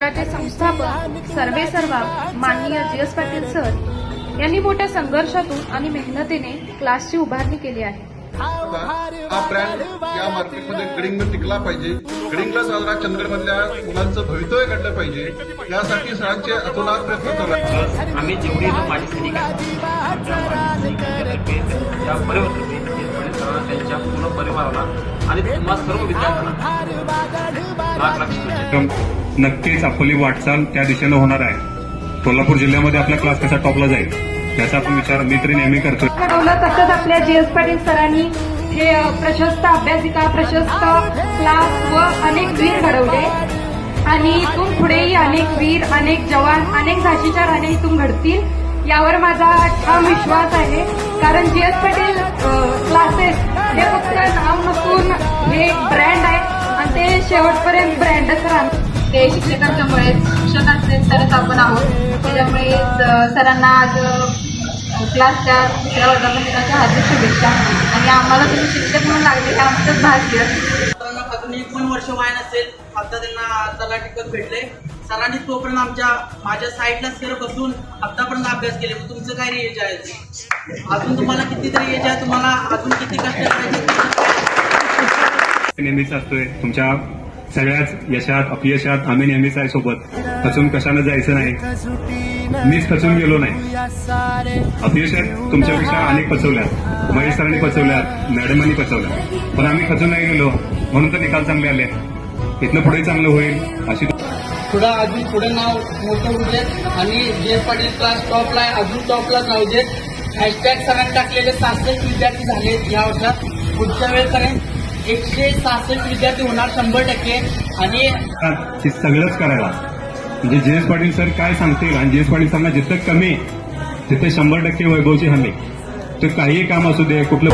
चे संस्थापक सर्वे सर्वा माननीय जी एस पाटील सर यांनी मोठ्या संघर्षातून आणि मेहनतीने क्लासची उभारणी केली आहे. हा ब्रँड या मार्केटमध्ये गडिंग टिकला पाहिजे. गडिंगला साजरा चंद्रमधल्या मुलांचं भवितव्य घडलं पाहिजे. यासाठी सरांचे अतोनात प्रयत्न आहेत. आम्ही जेवढे माझी सैनिक त्यांच्या पूर्ण परिवाराला आणि तुम्हा सर्व विद्यार्थ्यांना नक्कीच आपली वाटचाल त्या दिशेनं होणार आहे. कोल्हापूर जिल्ह्यामध्ये आपला क्लास कसा टॉपला जाईल याचा आपण विचार मी तरी नेहमी करतो तसंच आपल्या जी एस पाटील सरांनी हे प्रशस्त अभ्यासिका प्रशस्त क्लास व अनेक वीर घडवले. आणि इथून पुढेही अनेक वीर अनेक जवान अनेक झाशीच्या राणी इथून घडतील यावर माझा ठाम विश्वास आहे. कारण जी एस पाटील क्लासेस हे फक्त नाव नसून हे एक ब्रँड आहे. आणि ते शेवटपर्यंत ब्रँडच राहणार ते शिक्षकांच्यामुळे शिक्षकांचे तरच आपण आहोत. त्याच्यामुळे सरांना आज क्लासच्या दुसऱ्या वर्धापनाच्या हार्दिक शुभेच्छा. आणि आम्हाला तुम्ही शिक्षक म्हणून लागले हे आमचंच भाग्य. सरांना अजून एक पण वर्ष व्हाय नसेल. आता त्यांना तलाठी पद भेटले. सरांनी तोपर्यंत आमच्या माझ्या साईडला सर बसून आतापर्यंत अभ्यास केले. मग तुमचं काय एज आहे? अजून तुम्हाला कितीतरी एज आहे? तुम्हाला अजून किती कष्ट करायचे? नेहमीच असतोय. तुमच्या सगळ्याच यशात अपयशात आम्ही नेहमीच आहे सोबत. खचून कशानं जायचं नाही. मीच खचून गेलो नाही. अपयशात तुमच्यापेक्षा अनेक पचवल्यात. महेश सरांनी पचवल्यात मॅडमांनी पचवल्या पण आम्ही खचून नाही गेलो. म्हणून तर निकाल चांगले आले. इथनं पुढे चांगलं होईल अशी पुढं अजून पुढे नाव मोठं होऊ देत आणि जे पाटील क्लास टॉपला आहे अजून टॉपला जाऊ देत. हॅशटॅग सरांनी टाकलेले सहासष्ट विद्यार्थी झाले या वर्षात. पुढच्या वेळेपर्यंत एकशे सहासष्ट विद्यार्थी होणार शंभर टक्के. आणि हे सगळंच करायला. म्हणजे जे एस पाटील सर काय सांगतील आणि जे एस पाटील सरांना जिथं कमी तिथे शंभर टक्के वैभवची हमी. तर काहीही काम असू दे कुठलं